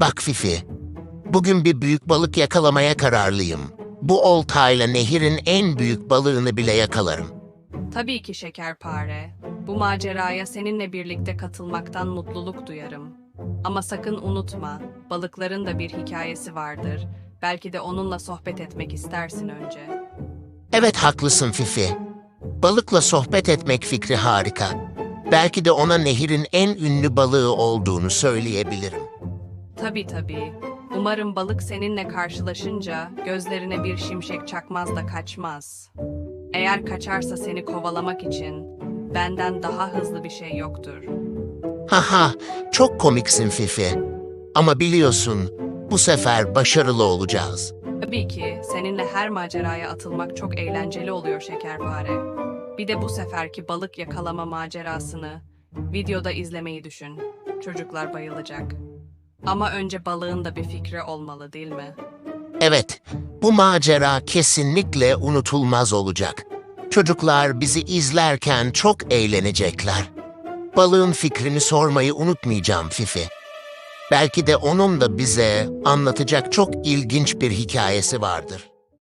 Bak Fifi, bugün bir büyük balık yakalamaya kararlıyım. Bu oltayla nehirin en büyük balığını bile yakalarım. Tabii ki şekerpare. Bu maceraya seninle birlikte katılmaktan mutluluk duyarım. Ama sakın unutma, balıkların da bir hikayesi vardır. Belki de onunla sohbet etmek istersin önce. Evet haklısın Fifi. Balıkla sohbet etmek fikri harika. Belki de ona nehirin en ünlü balığı olduğunu söyleyebilirim. Tabii tabii. Umarım balık seninle karşılaşınca gözlerine bir şimşek çakmaz da kaçmaz. Eğer kaçarsa seni kovalamak için benden daha hızlı bir şey yoktur. Haha, çok komiksin Fifi. Ama biliyorsun, bu sefer başarılı olacağız. Tabii ki seninle her maceraya atılmak çok eğlenceli oluyor şekerpare. Bir de bu seferki balık yakalama macerasını videoda izlemeyi düşün. Çocuklar bayılacak. Ama önce balığın da bir fikri olmalı değil mi? Evet, bu macera kesinlikle unutulmaz olacak. Çocuklar bizi izlerken çok eğlenecekler. Balığın fikrini sormayı unutmayacağım Fifi. Belki de onun da bize anlatacak çok ilginç bir hikayesi vardır.